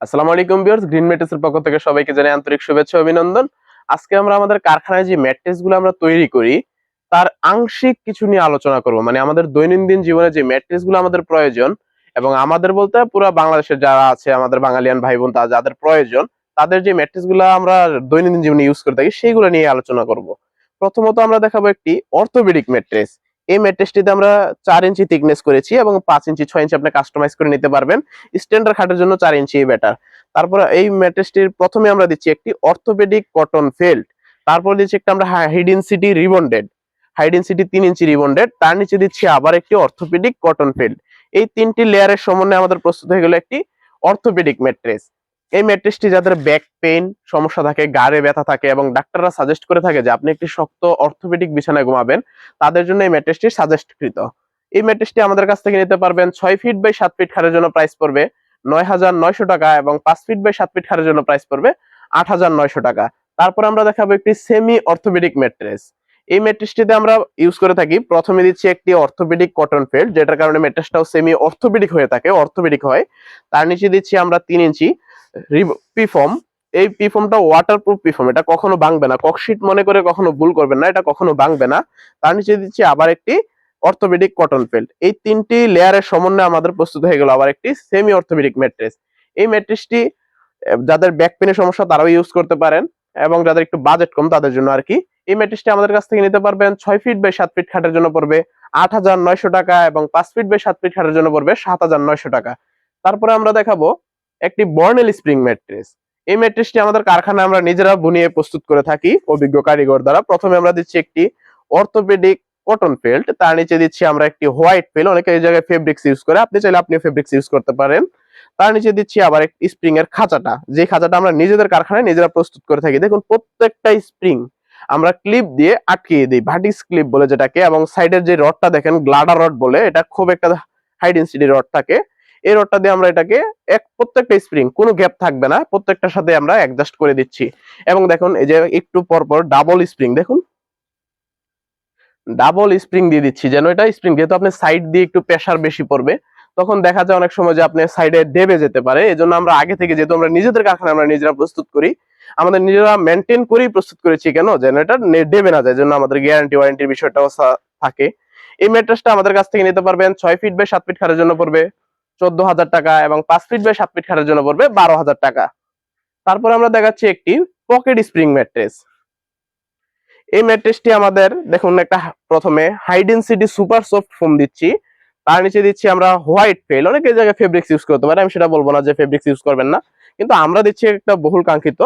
আসসালামু আলাইকুম viewers green ম্যাট্রেসের পক্ষ থেকে সবাইকে জানাই আন্তরিক শুভেচ্ছা অভিনন্দন। আজকে আমরা আমাদের কারখানায় যে ম্যাট্রেসগুলো আমরা তৈরি করি, তার আংশিক কিছু নিয়ে আলোচনা করব। মানে আমাদের দৈনন্দিন জীবনে যে ম্যাট্রেসগুলো আমাদের প্রয়োজন এবং আমাদের বলতে পুরো বাংলাদেশের যারা আছে, আমাদের বাঙালিয়ান ভাই বোন যাদের প্রয়োজন, তাদের যে ম্যাট্রেসগুলো আমরা দৈনন্দিন জীবনে ইউজ করে থাকি সেইগুলো নিয়ে আলোচনা করব। প্রথমত আমরা দেখাবো একটি অর্থোপেডিক ম্যাট্রেস এই ম্যাট্রেসটিতে আমরা চার ইঞ্চি থিকনেস করেছি এবং পাঁচ ইঞ্চি ছয় ইঞ্চি আপনি কাস্টমাইজ করে নিতে পারবেন। স্ট্যান্ডার্ড খাটের জন্য চার ইঞ্চি বেটার তারপর এই ম্যাট্রেসটির প্রথমে আমরা দিচ্ছি একটি অর্থোপেডিক কটন ফেল্ট তারপর দিচ্ছি একটা আমরা হাইডিন সিটি রিবন্ডেড হাইডিন সিটি তিন ইঞ্চি রিবন্ডেড তার নিচে দিচ্ছি আবার একটি অর্থোপেডিক কটন ফেল্ট এই তিনটি লেয়ারের সমন্বয়ে আমাদের প্রস্তুত হয়ে গেল একটি অর্থোপেডিক ম্যাট্রেস এই ম্যাট্রেসটি যাদের ব্যাক পেইন সমস্যা থাকে, গাড়ে ব্যথা থাকে এবং ডাক্তাররা সাজেস্ট করে থাকে যে আপনি একটি শক্ত অর্থোপেডিক বিছানায় ঘুমাবেন, তাদের জন্য এই ম্যাট্রেসটি সাজেস্টকৃত এই ম্যাট্রেসটি আমাদের কাছ থেকে নিতে পারবেন ছয় ফিট বাই সাত ফিট খারের জন্য প্রাইস পড়বে নয় হাজার নয়শো টাকা এবং পাঁচ ফিট বাই সাত ফিট খারের জন্য প্রাইস পড়বে আট হাজার নয়শো টাকা। তারপর আমরা দেখাবো একটি সেমি অর্থোপেডিক ম্যাট্রেস। এই ম্যাট্রেসটিতে আমরা ইউজ করে থাকি, প্রথমে দিচ্ছি একটি অর্থোপেডিক কটন ফেল্ট যেটার কারণে ম্যাট্রেসটাও সেমি অর্থোপেডিক হয়ে থাকে অর্থোপেডিক হয়। তার নিচে দিচ্ছি আমরা তিন ইঞ্চি। পিফর্ম এই পিফর্মটা ওয়াটারপ্রুফ পিফর্ম এটা কখনো ভাঙবে না। ককশিট মনে করে কখনো ভুল করবেন না, এটা কখনো ভাঙবে না। তার নিচে দিচ্ছি আবার একটি অর্থোপেডিক কটন ফেল্ট এই তিনটি লেয়ারের সমন্বয়ে আমাদের প্রস্তুত হয়ে গেল আবার একটি সেমি অর্থোপেডিক ম্যাট্রেস এই ম্যাট্রেসটি যাদের ব্যাক পেনের সমস্যা, তারাও ইউজ করতে পারেন এবং যাদের একটু বাজেট কম, তাদের জন্য আর কি। এই ম্যাট্রেসটি আমাদের কাছ থেকে নিতে পারবেন ছয় ফিট বাই সাত ফিট খাটের জন্য পড়বে আট হাজার নয়শো টাকা এবং পাঁচ ফিট বাই সাত ফিট খাটের জন্য পড়বে সাত হাজার নয়শো টাকা। তারপরে আমরা দেখাবো একটি বর্নেল স্প্রিং ম্যাট্রেস এই ম্যাট্রেসটি আমাদের কারখানা আমরা নিজেরা বুনিয়ে প্রস্তুত করে থাকি অভিজ্ঞ কারিগর দ্বারা। প্রথমে আমরা দিচ্ছি একটি অর্থোপেডিক কটন ফেল্ট তার নিচে দিচ্ছি আমরা একটি হোয়াইট ফেল্ট অনেকে এই জায়গায় ফেব্রিক্স ইউজ করে। আপনি চাইলে আপনি ফেব্রিক্স ইউজ করতে পারেন। তার নিচে দিচ্ছি আবার একটি স্প্রিং এর খাঁচাটা। যে খাঁচাটা আমরা নিজেদের কারখানায় নিজেরা প্রস্তুত করে থাকি। দেখুন, প্রত্যেকটা স্প্রিং আমরা ক্লিপ দিয়ে আটকিয়ে দিই, ভাটিস ক্লিপ বলে যেটাকে, এবং সাইডের যে রডটা দেখেন গ্লাডার রড বলে, এটা খুব একটা হাই ডেন্সিটি রড থাকে। এই রডটা দিয়ে আমরা এটাকে এক প্রত্যেকটা স্প্রিং, কোনো গ্যাপ থাকবে না, প্রত্যেকটার সাথে আমরা অ্যাডজাস্ট করে দিচ্ছি। এবং দেখুন, এই যে একটু পর পর ডাবল স্প্রিং দেখুন। ডাবল স্প্রিং দিয়ে দিচ্ছি, যেন এটা স্প্রিং যেহেতু আপনি সাইড দিয়ে একটু প্রেসার বেশি পড়বে, তখন দেখা যায় অনেক সময় যে আপনি সাইডে দেবে যেতে পারে, এজন্য আমরা আগে থেকে যেহেতু আমরা নিজেদের কারখানা আমরা নিজেরা প্রস্তুত করি, আমাদের নিজেরা মেনটেন করেই প্রস্তুত করেছি কেন? যেন এটা দেবে না যায় জন্য আমাদের গ্যারান্টি ওয়ারেন্টির বিষয়টাও থাকে। এই ম্যাট্রেসটা আমাদের কাছ থেকে নিতে পারবেন, ছয় ফিট বাই সাত ফিট খারের জন্য পড়বে। চোদ্দ হাজার টাকা এবং পাঁচ ফিট বাই সাত ফিট খাটের জন্য পড়বে বারো হাজার টাকা। তারপরে আমরা দেখাচ্ছি একটি পকেট স্প্রিং ম্যাট্রেস। এই ম্যাট্রেসটি আমাদের, দেখুন একটা প্রথমে হাইডেন্সিটি সুপার সফট ফোম দিচ্ছি। তার নিচে দিচ্ছি আমরা হোয়াইট ফেল অনেকে জায়গায় ফেব্রিক্স ইউজ করতে পারে, আমি সেটা বলব না যে ফেব্রিক্স ইউজ করবেন না। কিন্তু আমরা দিচ্ছি একটা বহুল কাঙ্ক্ষিত।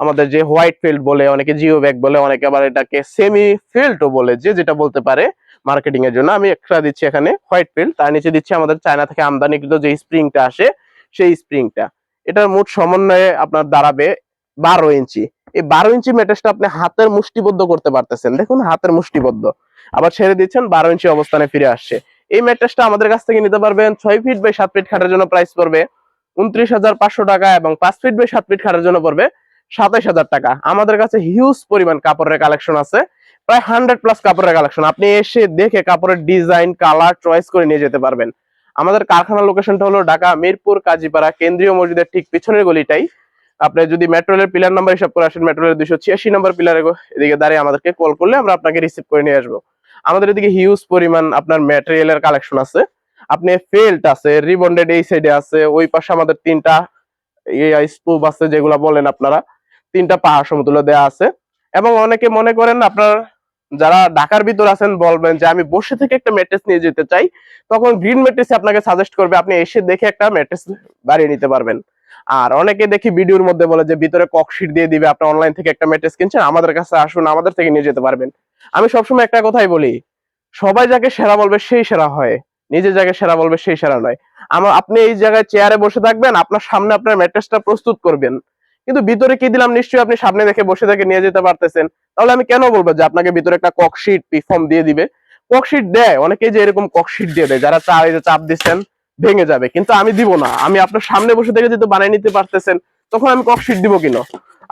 আমাদের যে হোয়াইট ফিল্ড বলে, অনেকে জিও ব্যাগ বলে, অনেকে আবার এটাকে সেমি ফিল্ডও বলে, যে যেটা বলতে পারে। মার্কেটিং এর জন্য আমি একটা দিচ্ছি এখানে হোয়াইট ফিল্ড তার নিচে দিচ্ছি আমাদের চায়না থেকে আমদানিকৃত যে স্প্রিংটা আসে, সেই স্প্রিংটা এটার মোট সমন্বয়ে আপনার দাঁড়াবে বারো ইঞ্চি। এই বারো ইঞ্চি ম্যাট্রেসটা আপনি হাতের মুষ্টিবদ্ধ করতে পারতেছেন। দেখুন, হাতের মুষ্টিবদ্ধ। আবার ছেড়ে দিচ্ছেন, বারো ইঞ্চি অবস্থানে ফিরে আসছে। এই ম্যাট্রেসটা আমাদের কাছ থেকে নিতে পারবেন ছয় ফিট বাই সাত ফিট খাটের জন্য প্রাইস পড়বে উনত্রিশ হাজার পাঁচশো টাকা এবং পাঁচ ফিট বাই সাত ফিট খাটের জন্য পড়বে সাতাইশ হাজার টাকা। আমাদের কাছে হিউজ পরিমাণ কাপড়ের কালেকশন আছে। প্রায় হান্ড্রেড প্লাস কাপড়ের কালেকশন আপনি এসে দেখে কাপড়ের ডিজাইন কালার চয়েস করে নিয়ে যেতে পারবেন। আমাদের কারখানার লোকেশনটা হলো ঢাকা, মিরপুর, কাজীপাড়া, কেন্দ্রীয় মসজিদের ঠিক পিছনের গলিটাই। আপনি যদি মেট্রোলের পিলার নাম্বার হিসাব করে আসেন মেট্রোলের দুইশো ছিয়াশি নাম্বার পিলারে এদিকে দাঁড়িয়ে আমাদেরকে কল করলে আমরা আপনাকে রিসিভ করে নিয়ে আসব। আমাদের এদিকে হিউজ পরিমাণ আপনার ম্যাটেরিয়ালের কালেকশন আছে। আপনি ফেল্ট আছে রিবন্ডেড এই সাইডে আছে, ওই পাশে আমাদের তিনটা স্তূপ আছে যেগুলা বলেন আপনারা। তিনটা পাহাড় সমতুল্য দেওয়া আছে। এবং অনেকে মনে করেন আপনার যারা ঢাকার ভিতর আছেন বলবেন যে আমি বসে থেকে একটা ম্যাট্রেস নিয়ে যেতে চাই, তখন গ্রিন ম্যাট্রেস আপনাকে সাজেস্ট করবে, আপনি এসে দেখে একটা ম্যাট্রেস বাড়িয়ে নিতে পারবেন। আর অনেকে দেখি ভিডিওর মধ্যে বলে যে ভিতরে ককশিট দিয়ে দিবে, আপনি অনলাইন থেকে একটা ম্যাট্রেস কিনছেন, আমাদের কাছে আসুন, আমাদের থেকে নিয়ে যেতে পারবেন। আমি সবসময় একটা কথাই বলি, সবাই যাকে সেরা বলবে সেই সেরা হয়, নিজে যাকে সেরা বলবে সেই সেরা নয়। আমার আপনি এই জায়গায় চেয়ারে বসে থাকবেন, আপনার সামনে আপনার ম্যাট্রেসটা প্রস্তুত করবেন। কিন্তু ভিতরে কি দিলাম? নিশ্চয়ই আপনি সামনে দেখে বসে থেকে নিয়ে যেতে পারতেছেন। তাহলে আমি কেন বলব যে আপনাকে ভিতরে একটা ককশিট পিফর্ম দিয়ে দিবে? ককশিট দেয়, অনেকেই যে এরকম ককশিট দিয়ে দেয়, যারা চা যে চাপ দিচ্ছেন, ভেঙে যাবে। কিন্তু আমি দিব না। আমি আপনার সামনে বসে থেকে যেহেতু বানিয়ে নিতে পারতেছেন, তখন আমি ককশিট দিব কিনা?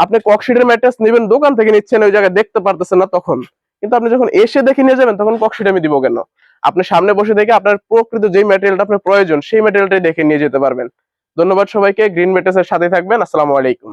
আপনি ককশিটের ম্যাট্রেস নেবেন, দোকান থেকে নিচ্ছেন, ওই জায়গায় দেখতে পারতেছেন না তখন। কিন্তু আপনি যখন এসে দেখে নিয়ে যাবেন, তখন ককশিট আমি দিব কেন? আপনি সামনে বসে দেখে আপনার প্রকৃত যেই ম্যাটেরিয়ালটা আপনার প্রয়োজন, সেই ম্যাটেরিয়ালটাই দেখে নিয়ে যেতে পারবেন। ধন্যবাদ সবাইকে গ্রিন মেটেসের সাথে থাকবেন আসসালামু আলাইকুম।